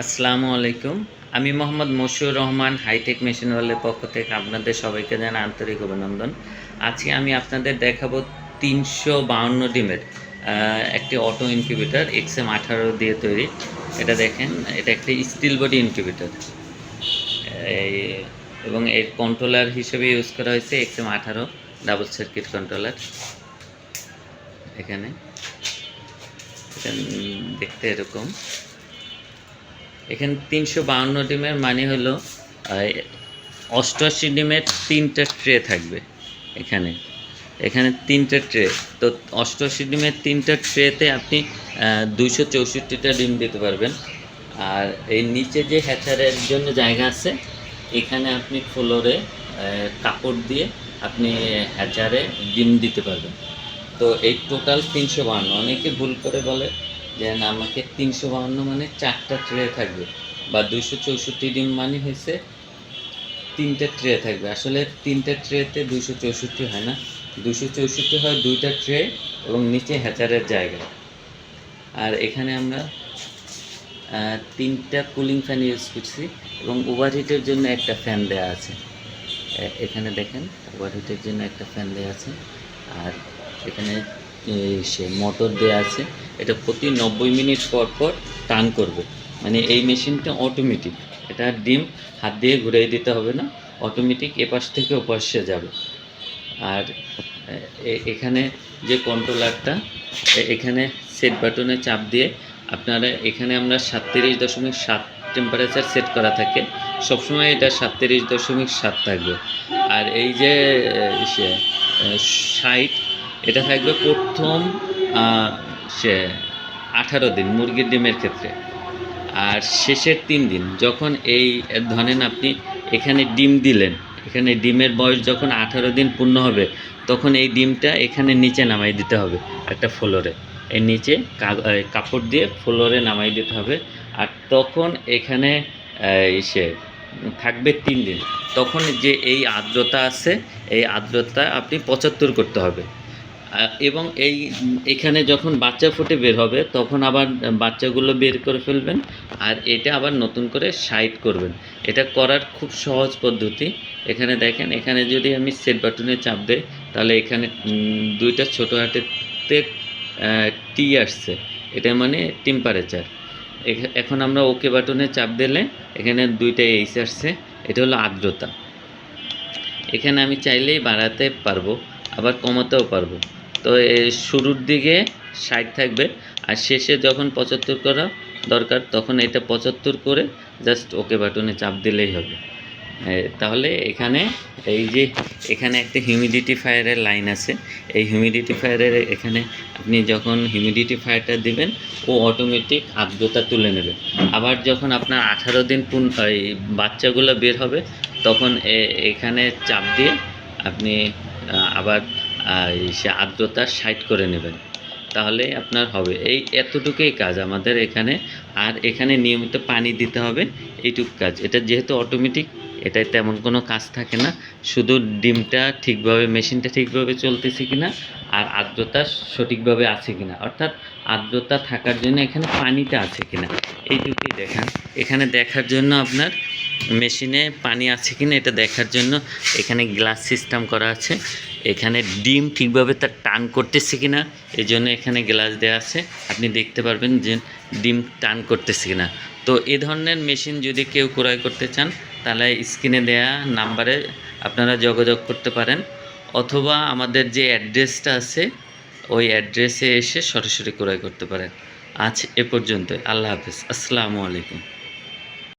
আসসালামু আলাইকুম। আমি মোহাম্মদ মশিউর রহমান, হাইটেক মেশিন ওয়ার্ল্ডের পক্ষ থেকে আপনাদের সবাইকে জানাই আন্তরিক অভিনন্দন। আজকে আমি আপনাদের দেখাবো তিনশো বাউন্ন ডিমের একটি অটো ইনকিউবেটর, এক্স এম আঠারো দিয়ে তৈরি। এটা দেখেন, এটা একটি স্টিল বডি ইনকিউবেটর। এবং এর কন্ট্রোলার হিসেবে ইউজ করা হয়েছে এক্স এম আঠারো ডাবল সার্কিট কন্ট্রোলার এখানে, দেখতে এরকম। এখানে তিনশো বাউন্ন ডিমের মানে হলো অষ্টআশি ডিমের তিনটা ট্রে থাকবে এখানে। এখানে তিনটা ট্রে। তো অষ্টআশি ডিমের তিনটা ট্রেতে আপনি দুইশো চৌষট্টিটা ডিম দিতে পারবেন। আর এই নিচে যে হ্যাচারের জন্য জায়গা আছে, এখানে আপনি ফ্লোরে কাপড় দিয়ে আপনি হ্যাচারে ডিম দিতে পারবেন। তো এই টোটাল তিনশো বাহান্ন। অনেকে ভুল করে বলে যে না আমাকে তিনশো বাহান্ন মানে চারটা ট্রে থাকবে বা দুইশো চৌষট্টি ডিম মানে হয়েছে তিনটে ট্রে থাকবে। আসলে তিনটে ট্রেতে দুইশো চৌষট্টি হয় না। দুশো চৌষট্টি হয় দুইটা ট্রে এবং নিচে হ্যাচারের জায়গা। আর এখানে আমরা তিনটা কুলিং ফ্যান ইউজ করছি এবং ওভারহিটের জন্য একটা ফ্যান দেওয়া আছে। এখানে দেখেন ওভারহিটের জন্য একটা ফ্যান দেওয়া আছে। আর এখানে সে মোটর দেওয়া আছে, এটা প্রতি নব্বই মিনিট পর পর টান করবে। মানে এই মেশিনটা অটোমেটিক এটা ডিম হাত দিয়ে ঘুরিয়ে দিতে হবে না অটোমেটিক এপাশ থেকে ওপাশে যাবে। আর এখানে যে কন্ট্রোলারটা এখানে সেট বাটনে চাপ দিয়ে আপনারা, এখানে আমরা সাতত্রিশ দশমিক সাত টেম্পারেচার সেট করা থাকে, সবসময় এটা সাতত্রিশ দশমিক সাত থাকবে। আর এই যে সাইট এটা থাকবে প্রথম সে আঠারো দিন মুরগির ডিমের ক্ষেত্রে। আর শেষের তিন দিন যখন এই, ধরেন আপনি এখানে ডিম দিলেন, এখানে ডিমের বয়স যখন আঠারো দিন পূর্ণ হবে, তখন এই ডিমটা এখানে নিচে নামাই দিতে হবে একটা ফ্লোরে। এর নিচে কাপড় দিয়ে ফ্লোরে নামাই দিতে হবে। আর তখন এখানে সে থাকবে তিন দিন। তখন যে এই আর্দ্রতা আছে, এই আর্দ্রতা আপনি পঁচাত্তর করতে হবে। এবং এই, এখানে যখন বাচ্চা ফুটে বের হবে, তখন আবার বাচ্চাগুলো বের করে ফেলবেন আর এটা আবার নতুন করে সাইড করবেন। এটা করার খুব সহজ পদ্ধতি। এখানে দেখেন, এখানে যদি আমি সেট বাটনে চাপ দেই, তাহলে এখানে দুইটা ছোটো হাতেতে টি আসছে। এটা মানে টেম্পারেচার এখন আমরা ওকে বাটনে চাপ দিলে এখানে দুইটা এইচ আসছে। এটা হলো আর্দ্রতা। এখানে আমি চাইলেই বাড়াতে পারব, আবার কমাতেও পারব। তো শুরুর দিকে ষাট থাকবে আর শেষে যখন পঁচাত্তর করা দরকার তখন এটা পঁচাত্তর করে জাস্ট ওকে বাটনে চাপ দিলেই হবে। তাহলে এখানে এই যে এখানে একটা হিউমিডিটিফায়ারের লাইন আছে। এই হিউমিডিটিফায়ারের এখানে আপনি যখন হিউমিডিটিফায়ারটা দিবেন, ও অটোমেটিক আর্দ্রতা তুলে নেবে। আবার যখন আপনার আঠারো দিন পূর্ণ এই বাচ্চাগুলো বের হবে, তখন এখানে চাপ দিয়ে আপনি আবার সে আর্দ্রতা সাইড করে নেবেন। তাহলে আপনার হবে। এই এতটুকুই কাজ আমাদের এখানে। আর এখানে নিয়মিত পানি দিতে হবে। এইটুক কাজ। এটা যেহেতু অটোমেটিক এটায় তেমন কোনো কাজ থাকে না। শুধু ডিমটা ঠিকভাবে, মেশিনটা ঠিকভাবে চলতেছে কিনা আর আর্দ্রতা সঠিকভাবে আছে কিনা। অর্থাৎ আর্দ্রতা থাকার জন্য এখানে পানিটা আছে কিনা। এইটুকুই দেখান। এখানে দেখার জন্য আপনার মেশিনে পানি আছে কিনা এটা দেখার জন্য এখানে গ্লাস সিস্টেম করা আছে। এখানে ডিম ঠিকভাবে তার টান করতেছে কিনা এই জন্য এখানে গ্লাস দেওয়া আছে। আপনি দেখতে পারবেন যে ডিম টান করতেছে কিনা। তো এ ধরনের মেশিন যদি কেউ ক্রয় করতে চান, তাহলে স্ক্রিনে দেয়া নাম্বারে আপনারা যোগাযোগ করতে পারেন, অথবা আমাদের যে অ্যাড্রেসটা আছে, ওই অ্যাড্রেসে এসে সরাসরি ক্রয় করতে পারেন। আজ এ পর্যন্ত আল্লাহ হাফেজ। আসসালামু আলাইকুম।